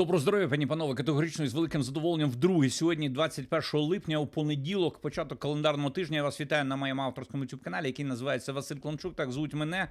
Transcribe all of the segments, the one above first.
Доброго здоров'я, пані панове. Категорично і з великим задоволенням вдруге. Сьогодні, 21 липня, у понеділок, початок календарного тижня. Я вас вітаю на моєму авторському youtube каналі, який називається Василь Клончук. Так звуть мене.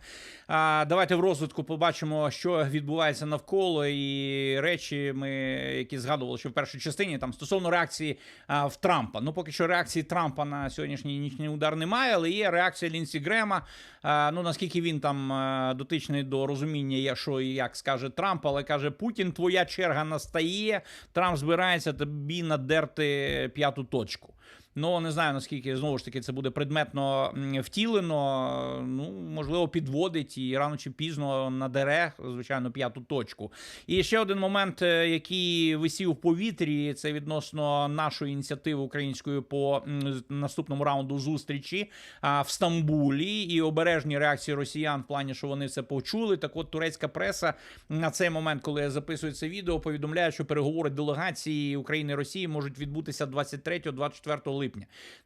А, давайте в розвитку побачимо, що відбувається навколо, і речі, ми які згадували, що в першій частині там стосовно реакції а, в Трампа. Ну, поки що реакції Трампа на сьогоднішній нічний удар немає, але є реакція Лінсі Грема. А, ну наскільки він там дотичний до розуміння, я що і як скаже Трамп, але каже Путін, твоя черга настає. Трамп збирається тобі надерти п'яту точку. Ну не знаю наскільки знову ж таки це буде предметно втілено. Ну можливо, підводить і рано чи пізно надере, звичайно, п'яту точку. І ще один момент, е, який висів в повітрі, це відносно нашої ініціативи української по наступному раунду зустрічі в Стамбулі і обережні реакції росіян в плані, що вони це почули. Так от турецька преса на цей момент, коли я це відео, повідомляє, що переговори делегації України і Росії можуть відбутися 23-24 липня,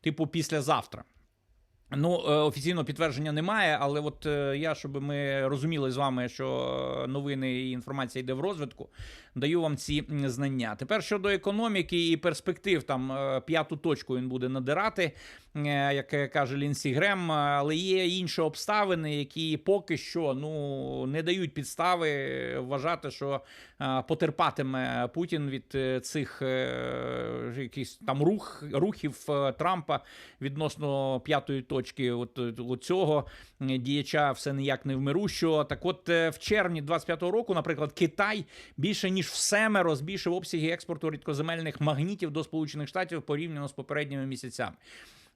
типу післязавтра. Ну, е, офіційного підтвердження немає, але от е, я, щоб ми розуміли з вами, що новини і інформація йде в розвитку, даю вам ці знання. Тепер щодо економіки і перспектив, там е, п'яту точку він буде надирати, е, як каже Лінсі Грем, але є інші обставини, які поки що ну не дають підстави вважати, що е, потерпатиме Путін від цих якихось там рух, рухів Трампа відносно п'ятої точки, от, от цього діяча все ніяк не вмирущого. Так, от в червні 25-го року, наприклад, Китай більше ніж в семеро збільшив обсяги експорту рідкоземельних магнітів до Сполучених Штатів порівняно з попередніми місяцями.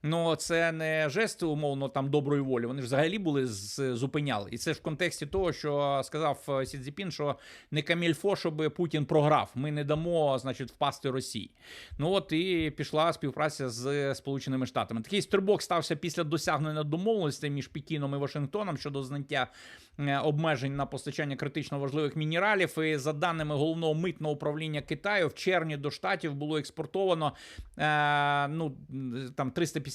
Ну, це не жест, умовно, там доброї волі. Вони ж взагалі були зупиняли. І це ж в контексті того, що сказав е, Сі Цзіпін, що не камільфо, щоб Путін програв. Ми не дамо, значить, впасти Росії. Ну от і пішла співпраця з Сполученими Штатами. Такий стрибок стався після досягнення домовленостей між Пекіном і Вашингтоном щодо зняття е, обмежень на постачання критично важливих мінералів. І за даними головного митного управління Китаю, в червні до штатів було експортовано е, ну там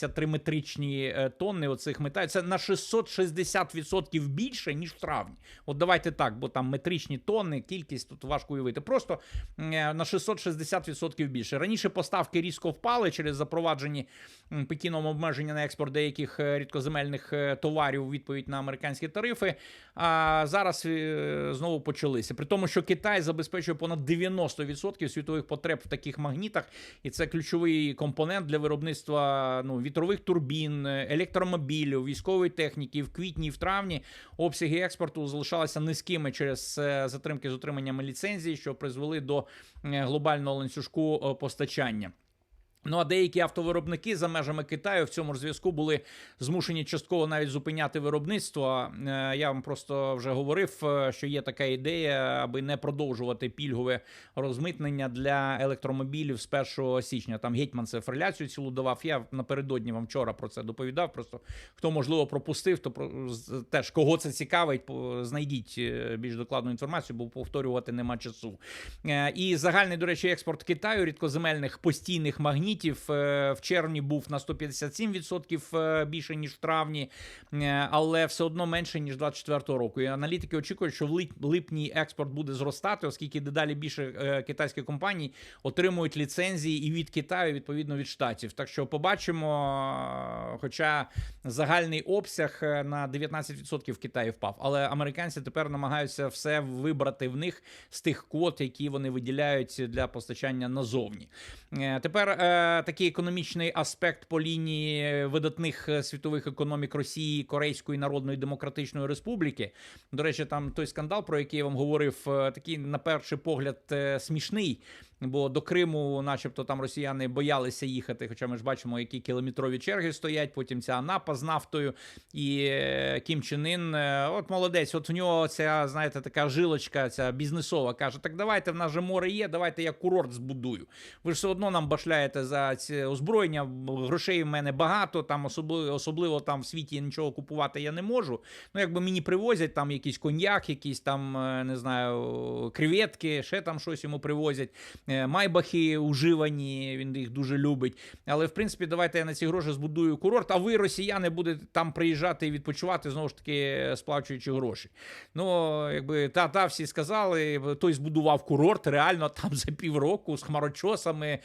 353 метричні е, тонни оцих металів. Це на 660% більше ніж в травні. От давайте так, бо там метричні тонни, кількість тут важко уявити. Просто е, на 660% більше. Раніше поставки різко впали через запроваджені Пекіном обмеження на експорт деяких е, рідкоземельних товарів у відповідь на американські тарифи. А зараз знову почалися. При тому, що Китай забезпечує понад 90% світових потреб в таких магнітах, і це ключовий компонент для виробництва ну, вітрових турбін, е, електромобілів, військової техніки. В квітні і в травні обсяги експорту залишалися низькими через е, затримки з отриманням ліцензії, що призвели до е, глобального ланцюжку постачання. Ну а деякі автовиробники за межами Китаю в цьому зв'язку були змушені частково навіть зупиняти виробництво. Е, Я вам просто вже говорив, е, що є така ідея, аби не продовжувати пільгове розмитнення для електромобілів з 1 січня. Там гетьман це фреляцію цілу давав. Я напередодні вам вчора про це доповідав. Просто хто можливо пропустив, то теж кого це цікавить, знайдіть е, більш докладну інформацію, бо повторювати нема часу. І загальний, до речі, експорт Китаю рідкоземельних постійних магнітів е, в червні був на 157% е, більше ніж в травні, е, але все одно менше ніж 24 року. І аналітики очікують, що в липні експорт буде зростати, оскільки дедалі більше китайських компаній отримують ліцензії і від Китаю, і, відповідно від штатів. Так що побачимо, хоча загальний обсяг на 19% в Китаї впав, але американці тепер намагаються все вибрати в них з тих квот, які вони виділяють для постачання назовні. Тепер такий економічний аспект по лінії видатних е, світових економік Росії, Корейської Народної Демократичної Республіки. До речі, там той скандал, про який я вам говорив, е, такий на перший погляд е, смішний. Бо до Криму, начебто, там росіяни боялися їхати. Хоча ми ж бачимо, які кілометрові черги стоять. Потім ця Анапа з нафтою і е, Кім Чен Ін, е, От молодець, от у нього ця, знаєте, така жилочка, ця бізнесова каже: так давайте в нас же море є, давайте я курорт збудую. Ви ж все одно нам башляєте за ці озброєння. Грошей в мене багато, там особливо, особливо там в світі нічого купувати я не можу. Ну, якби мені привозять там якийсь коньяк, якісь там, е, не знаю, креветки, ще там щось йому привозять. Е, майбахи уживані. Він їх дуже любить. Але в принципі, давайте я на ці гроші збудую курорт. А ви, росіяни, будете там приїжджати і відпочивати знову ж таки сплачуючи гроші. Ну, якби та та всі сказали, той збудував курорт реально там за півроку з хмарочосами,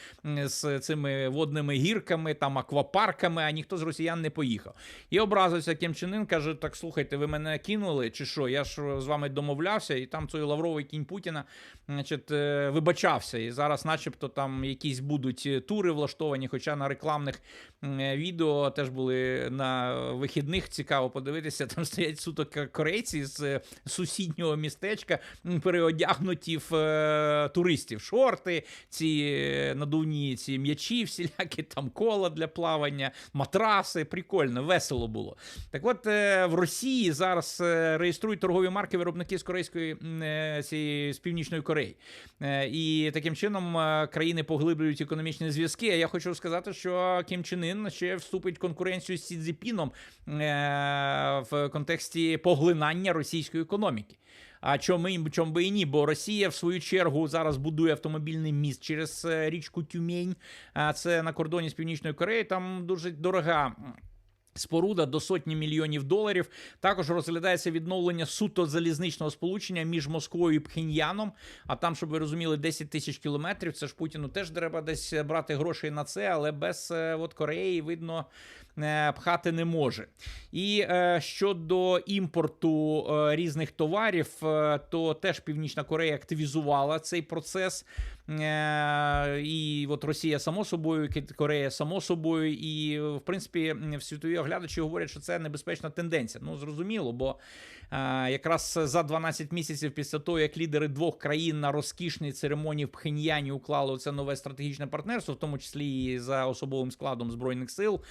з цими водними гірками, там аквапарками, а ніхто з росіян не поїхав. І образився Ким Чен Ын, каже: так слухайте, ви мене кинули, чи що? Я ж з вами домовлявся, і там той лавровий кінь Путіна значить, е, вибачався. І зараз, начебто, там якісь будуть е, тури влаштовані, хоча на рекламних е, відео теж були на вихідних. Цікаво подивитися. Там стоять суто корейці з е, сусіднього містечка, переодягнуті в е, туристів. Шорти, ці надувні ці м'ячі, всілякі там кола для плавання, матраси. Прикольно, весело було. Так от е, в Росії зараз реєструють торгові марки виробники з корейської е, цієї з північної Кореї. Е, І таким чином е, країни поглиблюють економічні зв'язки. А я хочу сказати, що Кім Чен Ын ще вступить в конкуренцію з Сі Цзіпіном е, в контексті поглинання російської економіки. А чому, чому би і ні? Бо Росія в свою чергу зараз будує автомобільний міст через е, річку Тюмень. А це на кордоні з Північною Кореєю. Там дуже дорога. Споруда до сотні мільйонів доларів. Також розглядається відновлення суто залізничного сполучення між Москвою і Пхеньяном. А там, щоб ви розуміли, 10 тисяч кілометрів. Це ж Путіну теж треба десь брати грошей на це, але без е, от Кореї видно. е, Пхати не може. І е, щодо імпорту різних товарів, то теж Північна Корея активізувала цей процес. Е, і от Росія само собою, Корея само собою, і в принципі в світові оглядачі говорять, що це небезпечна тенденція. Ну зрозуміло, бо якраз за 12 місяців після того, як лідери двох країн на розкішній церемонії в Пхеньяні уклали це нове стратегічне партнерство, в тому числі і за особовим складом збройних сил.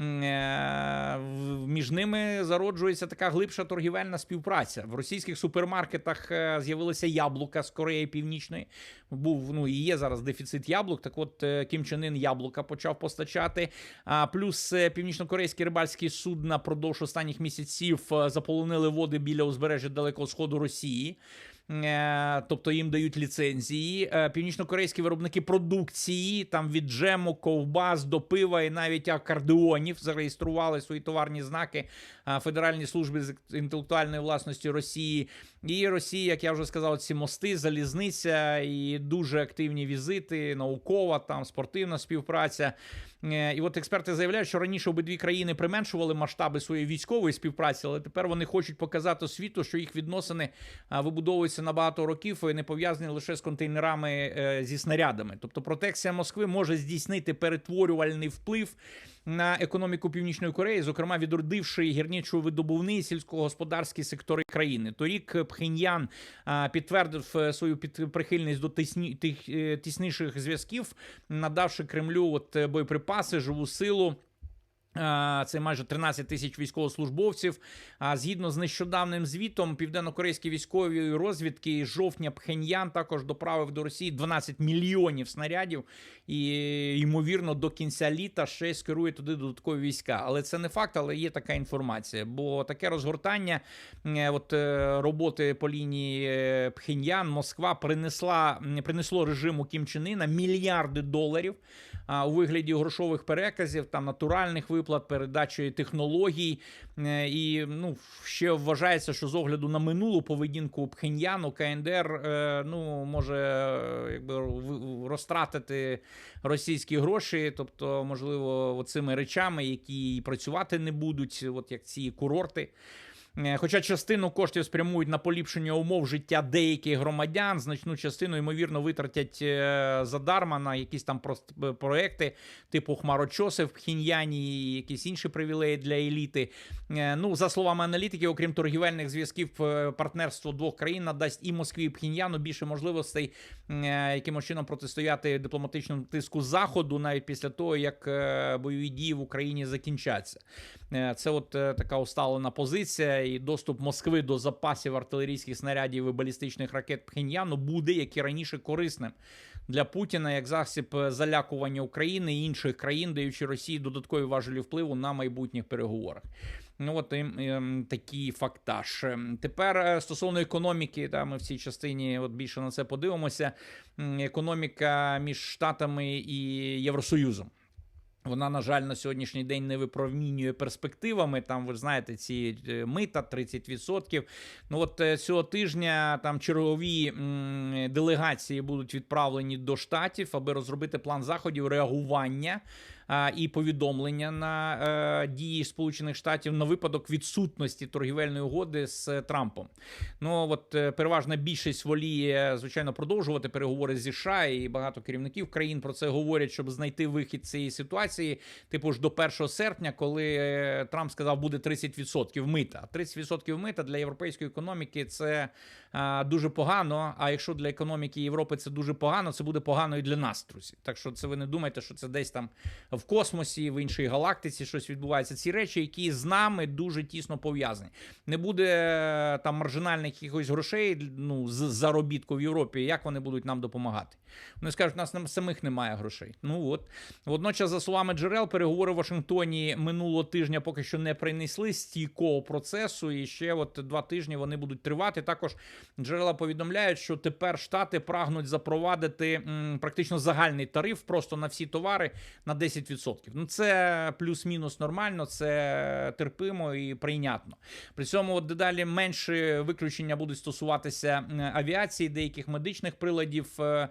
е, Між ними зароджується така глибша торгівельна співпраця. В російських супермаркетах е, з'явилися яблука з Кореї Північної. Був ну і є зараз дефіцит яблук. Так от е, Кім Чен Ын яблука почав постачати. А плюс північно-корейські рибальські судна продовж останніх місяців заполонили води біля узбережжя Далекого Сходу Росії. Е, Тобто їм дають ліцензії. Е, Північно-корейські виробники продукції, там від джему, ковбас до пива і навіть акордеонів зареєстрували свої товарні знаки е, Федеральній службі з інтелектуальної власності Росії. І Росія, як я вже сказав, ці мости, залізниця і дуже активні візити, наукова, там спортивна співпраця. Е, І от експерти заявляють, що раніше обидві країни применшували масштаби своєї військової співпраці, але тепер вони хочуть показати світу, що їх відносини вибудовуються на багато років і не пов'язані лише з контейнерами е, зі снарядами. Тобто протекція Москви може здійснити перетворювальний вплив на економіку Північної Кореї, зокрема відродивши гірничу видобувний сільськогосподарські сектори країни. Торік Пхеньян підтвердив е, свою прихильність до тисні, тих, е, тісніших зв'язків, надавши Кремлю от е, боєприпаси, живу силу. А, Це майже 13 тисяч військовослужбовців. А згідно з нещодавним звітом, південно-корейські військові розвідки з жовтня Пхеньян також доправив до Росії 12 мільйонів снарядів, і ймовірно до кінця літа ще скерує туди додаткові війська. Але це не факт, але є така інформація. Бо таке розгортання е, от, е, роботи по лінії е, Пхеньян, Москва принесла принесло режиму Кім Чен Ына мільярди доларів у вигляді грошових переказів, там натуральних виплат, передачі технологій. Е, І ну, ще вважається, що з огляду на минулу поведінку Пхеньяну КНДР е, ну, може е, якби розтратити російські гроші, тобто, можливо, цими речами, які працювати не будуть, от як ці курорти. Е, Хоча частину коштів спрямують на поліпшення умов життя деяких громадян, значну частину, ймовірно, витратять е, задарма на якісь там прос- проекти, типу хмарочоси в Пхіньяні, і якісь інші привілеї для еліти. Е, Ну, за словами аналітиків, окрім торгівельних зв'язків, е, партнерство двох країн надасть і Москві, і Пхіньяну більше можливостей е, якимось чином протистояти дипломатичному тиску заходу, навіть після того, як е, бойові дії в Україні закінчаться. Е, Це от е, така усталена позиція, і доступ Москви до запасів артилерійських снарядів і балістичних ракет Пхеньяну буде, як і раніше, корисним для Путіна як засіб залякування України і інших країн, даючи Росії додаткові важелі впливу на майбутніх переговорах. Ну от ем, ем, такий фактаж. Ем, Тепер е, стосовно економіки, та ми в цій частині от більше на це подивимося. Економіка між Штатами і Євросоюзом. Вона, на жаль, на сьогоднішній день не випромінює перспективами. Там, ви знаєте, ці е, мита 30%. Ну от е, цього тижня там чергові делегації будуть відправлені до штатів, аби розробити план заходів реагування і повідомлення на е, дії Сполучених Штатів на випадок відсутності торгівельної угоди з Трампом. Ну от е, переважна більшість воліє, звичайно, продовжувати переговори зі США, і багато керівників країн про це говорять, щоб знайти вихід з цієї ситуації. Типу ж до 1 серпня, коли е, Трамп сказав, буде 30% мита. 30% мита для європейської економіки це дуже погано. А якщо для економіки Європи це дуже погано, це буде погано і для нас, друзі. Так що це ви не думайте, що це десь там в космосі, в іншій галактиці щось відбувається. Ці речі, які з нами дуже тісно пов'язані. Не буде е, там маржинальних якихось грошей ну, з заробітку в Європі. Як вони будуть нам допомагати? Вони скажуть, у нас нам самих немає грошей. Ну от водночас, за словами джерел, переговори в Вашингтоні минулого тижня поки що не принесли стійкого процесу, і ще от два тижні вони будуть тривати. Також джерела повідомляють, що тепер штати прагнуть запровадити м, практично загальний тариф просто на всі товари на 10%. Ну це плюс-мінус нормально, це терпимо і прийнятно. При цьому от дедалі менше виключення будуть стосуватися авіації, деяких медичних приладів, е,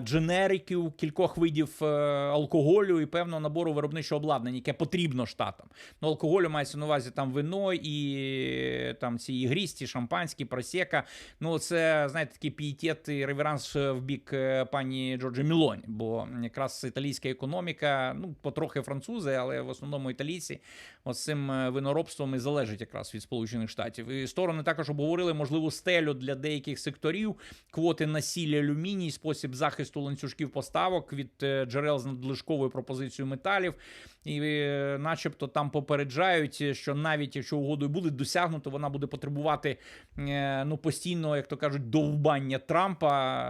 дженериків, кількох видів е, алкоголю і певного набору виробничого обладнання, яке потрібно штатам. Ну, алкоголю мається на увазі там вино і е, там ці ігристі, шампанські, просека. Ну, це знаєте, такий пієтет і реверанс в бік е, пані Джорджі Мілоні, бо якраз італійська економіка, ну потрохи французи, але в основному італійці, ось цим е, виноробством і залежить якраз від Сполучених Штатів. І сторони також обговорили можливу стелю для деяких секторів, квоти на алюміній, спосіб захисту ланцюжків поставок від е, джерел з надлишковою пропозицією металів. І, е, начебто, там попереджають, що навіть якщо угоду і буде досягнуто, вона буде потребувати е, ну постійно, як то кажуть, довбання Трампа,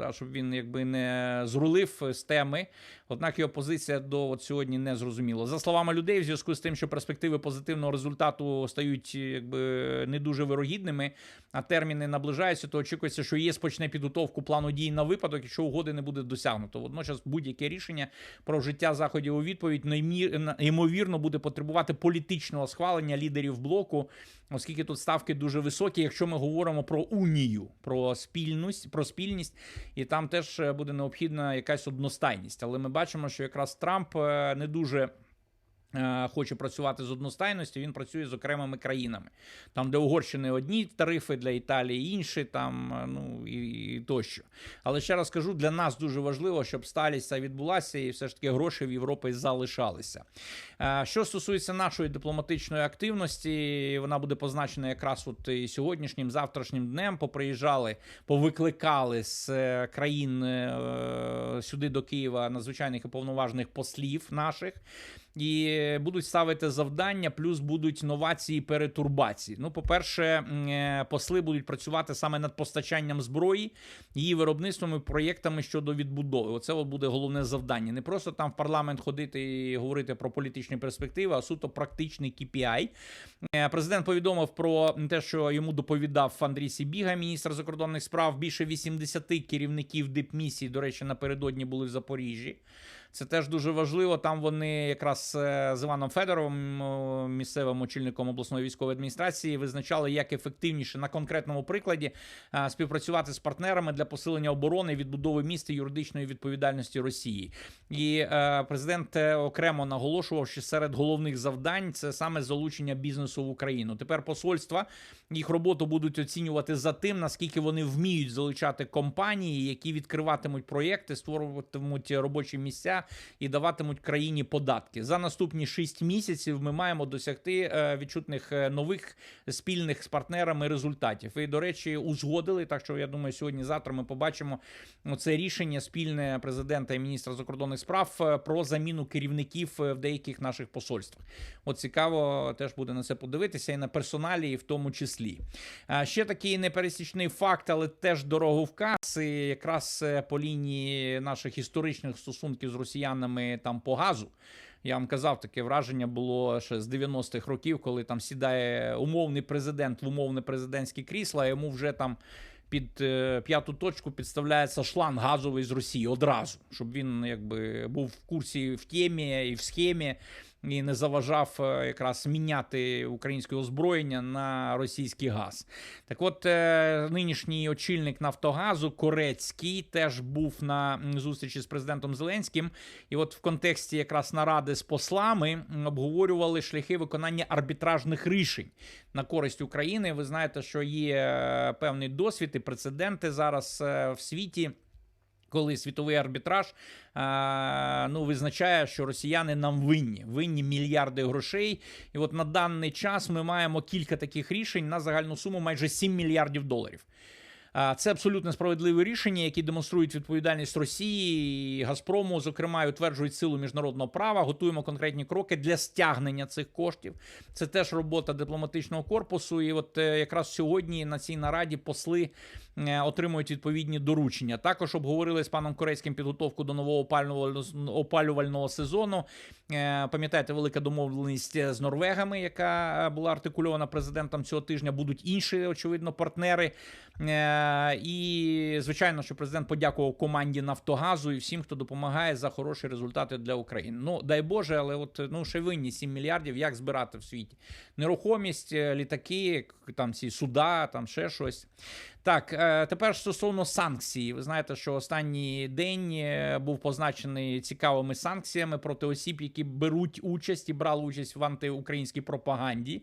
е, щоб він якби не зрулив з теми. Однак його позиція до от сьогодні не зрозуміла. За словами людей, в зв'язку з тим, що перспективи позитивного результату стають якби не дуже вирогідними, а терміни наближаються, то очікується, що ЄС почне підготовку плану дій на випадок, якщо угоди не буде досягнуто. Водночас будь-яке рішення про вжиття заходів у відповідь на- ймовірно буде потребувати політичного схвалення лідерів блоку, оскільки тут ставки дуже високі. Якщо ми говоримо про унію, про спільність, про спільність, і там теж е, буде необхідна якась одностайність. Але ми бачимо, що якраз Трамп е, не дуже. Е, Хоче працювати з одностайністю, він працює з окремими країнами. Там, де Угорщини одні тарифи, для Італії інші, там е, ну і, і тощо. Але ще раз кажу, для нас дуже важливо, щоб сталість відбулася, і все ж таки гроші в Європі залишалися. Е, Що стосується нашої дипломатичної активності, вона буде позначена якраз от і сьогоднішнім, завтрашнім днем. Поприїжджали, повикликали з країн сюди до Києва надзвичайних і повноважних послів наших. І будуть ставити завдання, плюс будуть новації перетурбації. Ну, по-перше, е, посли будуть працювати саме над постачанням зброї, її виробництвом і проєктами щодо відбудови. Оце от буде головне завдання. Не просто там в парламент ходити і говорити про політичні перспективи, а суто практичний KPI. Е, Президент повідомив про те, що йому доповідав Андрій Сібіга, міністр закордонних справ. Більше 80 керівників дипмісій, до речі, напередодні були в Запоріжжі. Це теж дуже важливо. Там вони якраз е, з Іваном Федоровим, місцевим очільником обласної військової адміністрації, визначали, як ефективніше на конкретному прикладі е, співпрацювати з партнерами для посилення оборони відбудови міста юридичної відповідальності Росії. І е, президент окремо наголошував, що серед головних завдань це саме залучення бізнесу в Україну. Тепер посольства їх роботу будуть оцінювати за тим, наскільки вони вміють залучати компанії, які відкриватимуть проєкти, створюватимуть робочі місця і даватимуть країні податки. За наступні 6 місяців ми маємо досягти е, відчутних е, нових спільних з партнерами результатів. І, до речі, узгодили. Так що я думаю, сьогодні-завтра ми побачимо це рішення спільне президента і міністра закордонних справ е, про заміну керівників в деяких наших посольствах. От цікаво теж буде на це подивитися і на персоналі, і в тому числі. Ще такий непересічний факт, але теж дороговказ, і якраз по лінії наших історичних стосунків з росіянами там по газу. Я вам казав, таке враження було ще з 90-х років, коли там сідає умовний президент в умовне президентське крісло, а йому вже там. Під е, п'яту точку підставляється шланг газовий з Росії одразу, щоб він якби був в курсі в темі і в схемі, і не заважав е, якраз міняти українське озброєння на російський газ. Так от е, нинішній очільник Нафтогазу Корецький теж був на зустрічі з президентом Зеленським. І от в контексті якраз наради з послами обговорювали шляхи виконання арбітражних рішень на користь України. Ви знаєте, що є е, певний досвід і прецеденти зараз в світі. Коли світовий арбітраж а, ну, визначає, що росіяни нам винні, винні мільярди грошей. І от на даний час ми маємо кілька таких рішень на загальну суму майже 7 мільярдів доларів. Це абсолютно справедливе рішення, які демонструють відповідальність Росії і Газпрому, зокрема, і утверджують силу міжнародного права. Готуємо конкретні кроки для стягнення цих коштів. Це теж робота дипломатичного корпусу. І от е, якраз сьогодні на цій нараді посли е, отримують відповідні доручення. Також обговорили з паном Корецьким підготовку до нового опалювального сезону. Е, Пам'ятаєте, велика домовленість з норвегами, яка була артикульована президентом цього тижня. Будуть інші, очевидно, партнери. Е, І звичайно, що президент подякував команді Нафтогазу і всім, хто допомагає за хороші результати для України. Ну дай Боже, але от ну ще винні 7 мільярдів. Як збирати в світі? Нерухомість, е, літаки, там ці суда, там ще щось. Так, е, тепер стосовно санкцій. Ви знаєте, що останній день був позначений цікавими санкціями проти осіб, які беруть участь і брали участь в антиукраїнській пропаганді.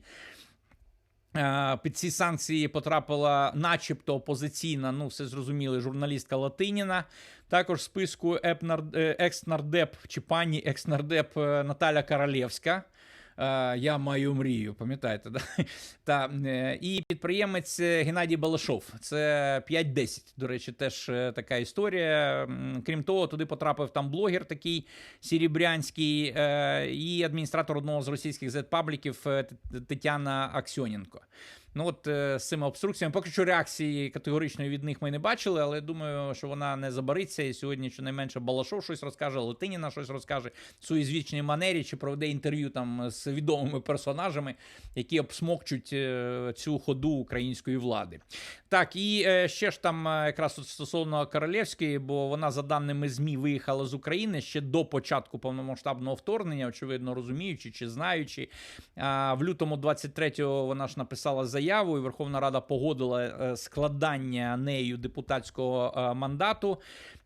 Е, Під ці санкції потрапила, начебто, опозиційна, ну все зрозуміли, журналістка Латиніна. Також в списку е, екс-нардеп чи пані екс-нардеп е, Наталя Королєвська. Е, Я маю мрію, пам'ятаєте, да? Та, е, і підприємець е, Геннадій Балашов. Це 5-10. До речі, теж така історія. Крім того, туди потрапив там блогер такий Сірібрянський і адміністратор одного з російських зет-пабліків Тетяна Аксьоненко. Ну от е, з цими обструкціями. Поки що реакції категоричної від них ми не бачили, але думаю, що вона не забариться. І сьогодні щонайменше Балашов щось розкаже, Латиніна щось розкаже в своїй звичній манері, чи проведе інтерв'ю там з відомими персонажами, які обсмокчуть е, цю ходу української влади. Так, і е, ще ж там якраз от стосовно Королевської, бо вона, за даними ЗМІ, виїхала з України ще до початку повномасштабного вторгнення, очевидно, розуміючи чи знаючи. А, в лютому 23-го вона ж написала заяву, і Верховна Рада погодила е, складання нею депутатського е, мандату.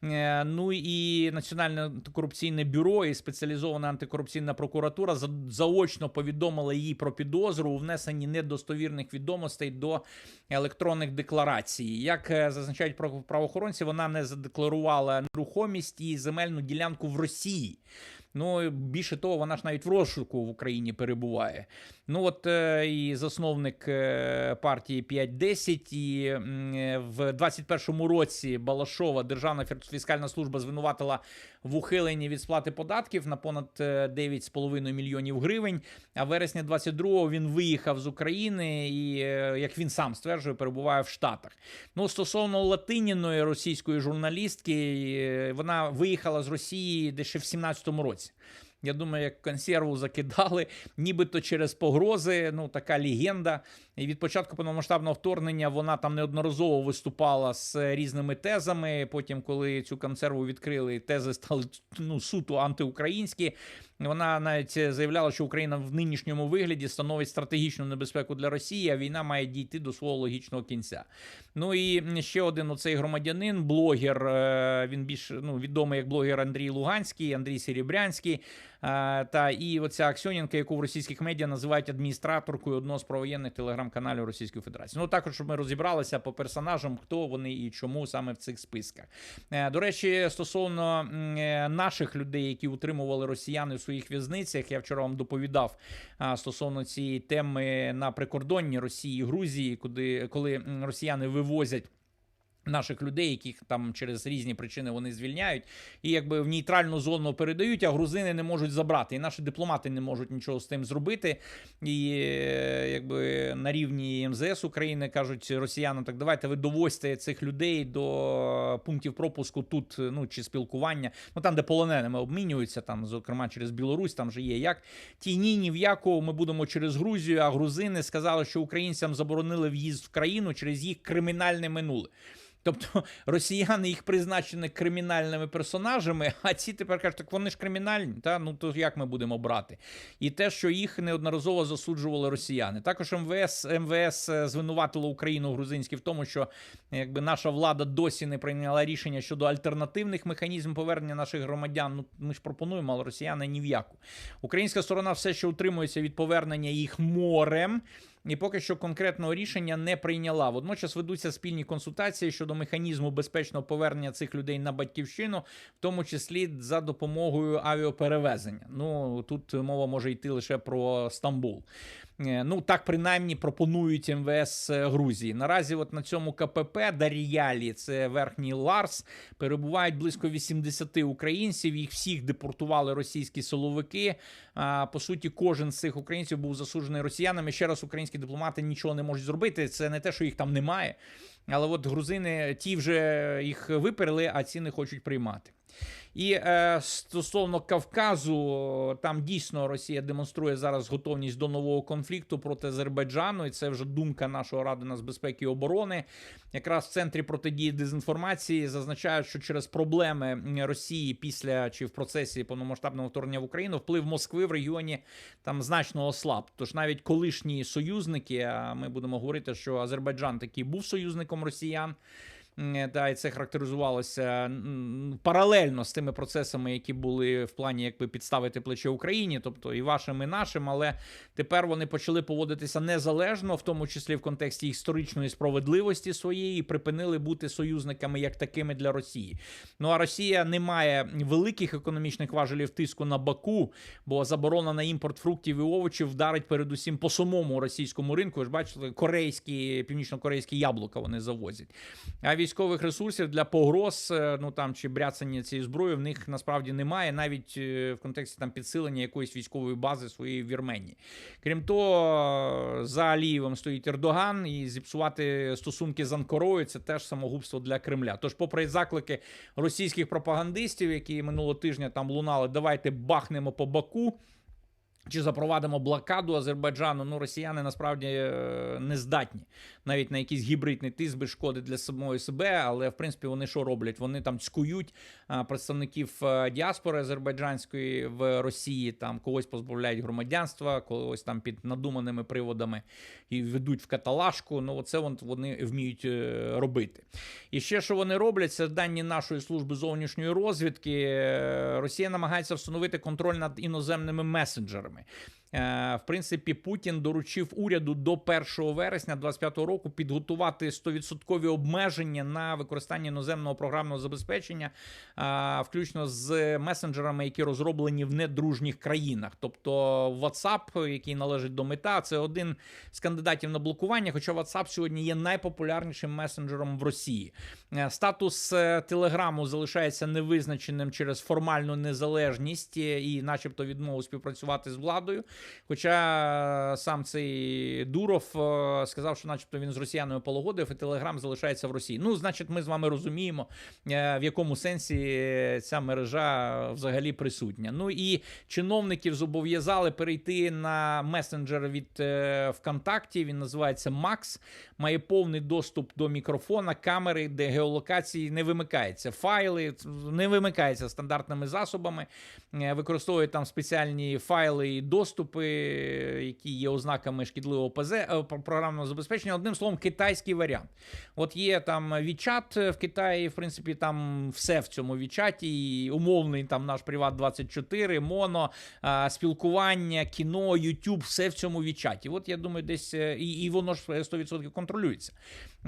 Е, Ну і Національне антикорупційне бюро і спеціалізована антикорупційна прокуратура заочно повідомила їй про підозру у внесенні недостовірних відомостей до електронних декларацій. Як зазначають право- правоохоронці, вона не задекларувала нерухомість і земельну ділянку в Росії. Ну більше того, вона ж навіть в розшуку в Україні перебуває. Ну от е, і засновник е, партії 5-10, і е, в 21-му році Балашова Державна фіскальна служба звинуватила в ухиленні від сплати податків на понад е, 9,5 мільйонів гривень. А вересня вересні 22-го він виїхав з України і, е, як він сам стверджує, перебуває в Штатах. Ну, стосовно латиніної російської журналістки, е, вона виїхала з Росії десь ще в 17-му році. Я думаю, як консерву закидали, нібито через погрози. Ну, така легенда. І від початку повномасштабного вторгнення вона там неодноразово виступала з різними тезами. Потім, коли цю консерву відкрили, тези стали ну, суто антиукраїнські. Вона навіть заявляла, що Україна в нинішньому вигляді становить стратегічну небезпеку для Росії, а війна має дійти до свого логічного кінця. Ну і ще один оцей громадянин, блогер. е, Він більш ну, відомий як блогер Андрій Луганський, Андрій Серебрянський. Е, Та і оця Аксьоненка, яку в російських медіа називають адміністраторкою одного з провоєнних телеграм-каналів Російської Федерації. Ну також щоб ми розібралися по персонажам, хто вони і чому саме в цих списках. Е, До речі, стосовно е, наших людей, які утримували росіяни в своїх в'язницях, я вчора вам доповідав стосовно цієї теми на прикордонні Росії і Грузії, куди коли росіяни вивозять. Наших людей, яких там через різні причини вони звільняють, і якби в нейтральну зону передають, а грузини не можуть забрати. І наші дипломати не можуть нічого з тим зробити. І якби на рівні МЗС України кажуть росіянам, так давайте ви довозьте цих людей до пунктів пропуску тут, ну чи спілкування. Ну там, де полоненими обмінюються, там, зокрема через Білорусь, там же є як. Ті ні, ні в яку ми будемо через Грузію, а грузини сказали, що українцям заборонили в'їзд в країну через їх кримінальне минуле. Тобто росіяни їх призначені кримінальними персонажами, а ці тепер кажуть, так вони ж кримінальні, та ну то як ми будемо брати? І те, що їх неодноразово засуджували росіяни. Також МВС МВС е, звинуватило Україну грузинські в тому, що якби наша влада досі не прийняла рішення щодо альтернативних механізмів повернення наших громадян. Ну ми ж пропонуємо, але росіяни ні в яку. Українська сторона все ще утримується від повернення їх морем і поки що конкретного рішення не прийняла. Водночас ведуться спільні консультації щодо механізму безпечного повернення цих людей на батьківщину, в тому числі за допомогою авіоперевезення. Ну тут мова може йти лише про Стамбул. Е, Ну так принаймні пропонують МВС Грузії. Наразі, от на цьому КПП Даріялі, це верхній Ларс, перебувають близько 80 українців. Їх всіх депортували російські силовики. А по суті, кожен з цих українців був засуджений росіянами. Ще раз українські дипломати нічого не можуть зробити. Це не те, що їх там немає. Але от грузини ті вже їх виперли, а ці не хочуть приймати. І е, стосовно Кавказу, там дійсно Росія демонструє зараз готовність до нового конфлікту проти Азербайджану, і це вже думка нашого ради нацбезпеки і оборони. Якраз в центрі протидії дезінформації зазначають, що через проблеми Росії після чи в процесі повномасштабного вторгнення в Україну вплив Москви в регіоні там значно ослаб. Тож навіть колишні союзники, а ми будемо говорити, що Азербайджан таки був союзником росіян. Та і це характеризувалося паралельно з тими процесами, які були в плані якби підставити плече Україні, тобто і вашим, і нашим. Але тепер вони почали поводитися незалежно, в тому числі в контексті історичної справедливості своєї, і припинили бути союзниками як такими для Росії. Ну а Росія не має великих економічних важелів тиску на Баку, бо заборона на імпорт фруктів і овочів вдарить передусім по самому російському ринку. Ви ж бачите, корейські північно-корейські яблука вони завозять. А військових ресурсів для погроз, е, ну там чи бряцання цієї зброї в них насправді немає, навіть е, в контексті там підсилення якоїсь військової бази своєї в Вірменії. Крім того, за Алієвим стоїть Ердоган, і зіпсувати стосунки з Анкорою це теж самогубство для Кремля. Тож, попри заклики російських пропагандистів, які минулого тижня там лунали, давайте бахнемо по Баку. Чи запровадимо блокаду Азербайджану? Ну, росіяни насправді е, не здатні навіть на якийсь гібридний тиск без шкоди для самої себе. Але в принципі вони що роблять? Вони там цькують представників е, діаспори азербайджанської в Росії, там когось позбавляють громадянства, когось там під надуманими приводами і ведуть в каталажку. Ну, оце вони вміють е, робити. І ще що вони роблять, це дані нашої служби зовнішньої розвідки. Росія намагається встановити контроль над іноземними месенджерами виборами. Е, в принципі, Путін доручив уряду до 1 вересня 2025 року підготувати 100% обмеження на використання іноземного програмного забезпечення, е, включно з месенджерами, які розроблені в недружніх країнах. Тобто, WhatsApp, який належить до мета, це один з кандидатів на блокування. Хоча WhatsApp сьогодні є найпопулярнішим месенджером в Росії. Е, статус Телеграму залишається невизначеним через формальну незалежність і, начебто, відмову співпрацювати з владою. Хоча сам цей Дуров е, сказав, що, начебто, він з росіянами полагодив, і Телеграм залишається в Росії. Ну, значить, ми з вами розуміємо, е, в якому сенсі ця мережа взагалі присутня. Ну і чиновників зобов'язали перейти на месенджер від е, ВКонтакті. Він називається Макс, має повний доступ до мікрофона, камери, де геолокації не вимикається. Файли не вимикаються стандартними засобами, використовує там спеціальні файли і доступи, які є ознаками шкідливого ПЗ е, програмного забезпечення. Одним словом, китайський варіант. От є там WeChat в Китаї, в принципі, там все в цьому WeChat, умовний там наш Приват 24, моно, спілкування, кіно, YouTube, все в цьому WeChat. От я думаю, десь е, і, і воно ж 100% контролюється.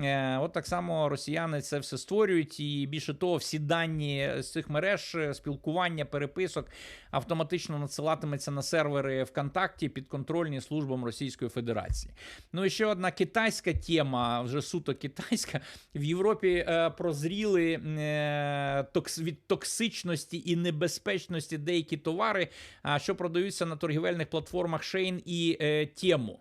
Е, От так само росіяни це все створюють, і більше того, всі дані з цих мереж, е, спілкування, переписок автоматично надсилатиметься на сервери ВКонтакті підконтрольні службам Російської Федерації. Ну і ще одна китайська тема, вже суто китайська. В Європі е, прозріли від токсичності і небезпечності деякі товари, що продаються на торгівельних платформах Shein і Тему.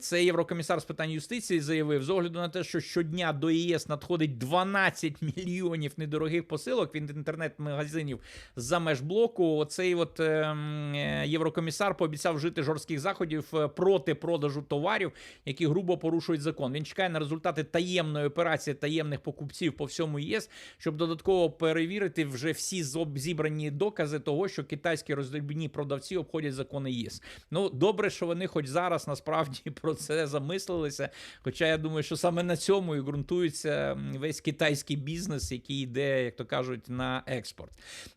Це єврокомісар з питань юстиції заявив з огляду на те, що щодня до ЄС надходить 12 мільйонів недорогих посилок від інтернет-магазинів за межблоку. Оцей от ем, е, єврокомісар пообіцяв вжити жорстких заходів е, проти продажу товарів, які грубо порушують закон. Він чекає на результати таємної операції таємних покупців по всьому ЄС, щоб додатково перевірити вже всі зібрані докази того, що китайські роздрібні продавці обходять закони ЄС. Ну добре, що вони хоч зараз насправді про це замислилися. Хоча я думаю, що саме на цьому і ґрунтується весь китайський бізнес, який йде, як то кажуть, на експорт.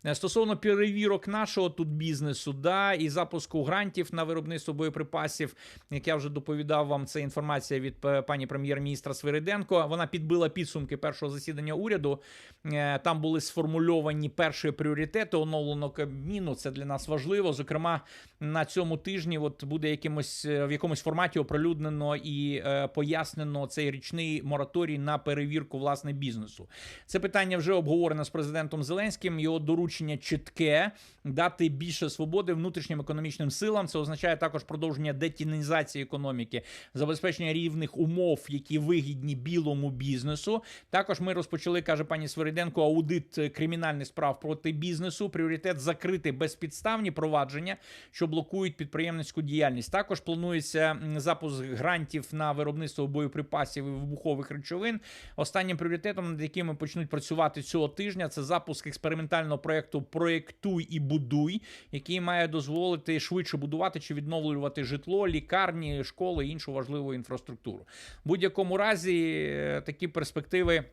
Е, Стосовно перевірок нашого тут бізнесу, да, і запуску грантів на виробництво боєприпасів, як я вже доповідав вам, це інформація від е, пані прем'єр-міністра Свириденко. Вона підбила підсумки першого засідання уряду. Е, Там були сформульовані перші пріоритети оновлено Кабміну. Це для нас важливо. Зокрема, на цьому тижні от буде якимось в якомусь форматі оприлюднено і е, пояснено цей річний мораторій на перевірку власне бізнесу. Це питання вже обговорено з президентом Зеленським. Його доручення чітке дати більше свободи внутрішнім економічним силам. Це означає також продовження детінізації економіки, забезпечення рівних умов, які вигідні білому бізнесу. Також ми розпочали, каже пані Свириденко, аудит кримінальних справ проти бізнесу. Пріоритет закрити безпідставні провадження, що блокують підприємницьку діяльність. Також планується м, запуск грантів на виробництво боєприпасів і вибухових речовин. Останнім пріоритетом, над якими почнуть працювати цього тижня, це запуск експериментального проекту Проєктуй і будуй, який має дозволити швидше будувати чи відновлювати житло, лікарні, школи і іншу важливу інфраструктуру. В будь-якому разі е, такі перспективи.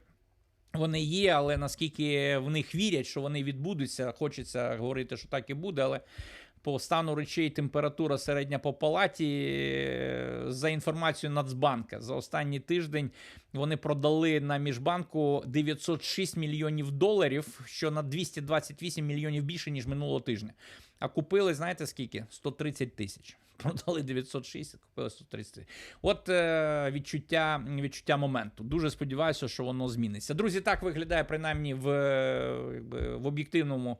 Вони є, але наскільки в них вірять, що вони відбудуться, хочеться говорити, що так і буде, але по стану речей температура середня по палаті. е, За інформацією Нацбанка, за останній тиждень вони продали на міжбанку 906 мільйонів доларів, що на 228 мільйонів більше, ніж минулого тижня. А купили, знаєте скільки? 130 тисяч. Продали 906, купили 130 тисяч. От е, відчуття, відчуття моменту. Дуже сподіваюся, що воно зміниться. Друзі, так виглядає принаймні в, е, в об'єктивному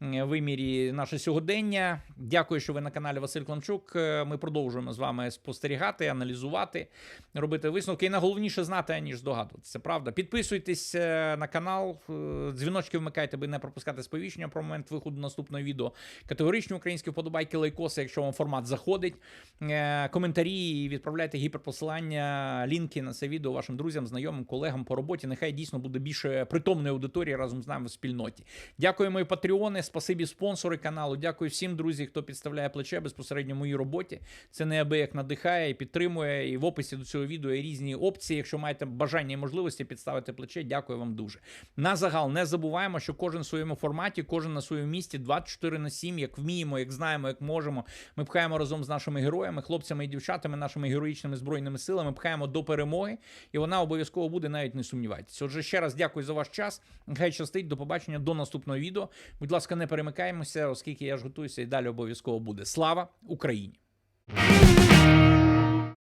вимірі наше сьогодення. Дякую, що ви на каналі Василь Кланчук. Е, Ми продовжуємо з вами спостерігати, аналізувати, робити висновки. І найголовніше знати, аніж здогадуватися. Правда. Підписуйтесь е, на канал, е, дзвіночки вмикайте, аби не пропускати сповіщення про момент виходу наступного відео. Категоричні українські вподобайки, лайкоси, якщо вам формат заходить. Коментарі відправляйте гіперпосилання, лінки на це відео вашим друзям, знайомим, колегам по роботі. Нехай дійсно буде більше притомної аудиторії разом з нами в спільноті. Дякую, мої патреони, спасибі спонсори каналу. Дякую всім друзі, хто підставляє плече безпосередньо моїй роботі. Це неабияк надихає і підтримує. І в описі до цього відео є різні опції. Якщо маєте бажання і можливості підставити плече, дякую вам дуже. На загал не забуваємо, що кожен в своєму форматі, кожен на своєму місці 24 на 7, як вміємо, як знаємо, як можемо. Ми пхаємо разом з нашими героями, хлопцями і дівчатами, нашими героїчними збройними силами, пхаємо до перемоги, і вона обов'язково буде, навіть не сумнівайтеся. Отже, ще раз дякую за ваш час. Хай щастить, до побачення, до наступного відео. Будь ласка, не перемикаємося, оскільки я ж готуюся і далі обов'язково буде. Слава Україні!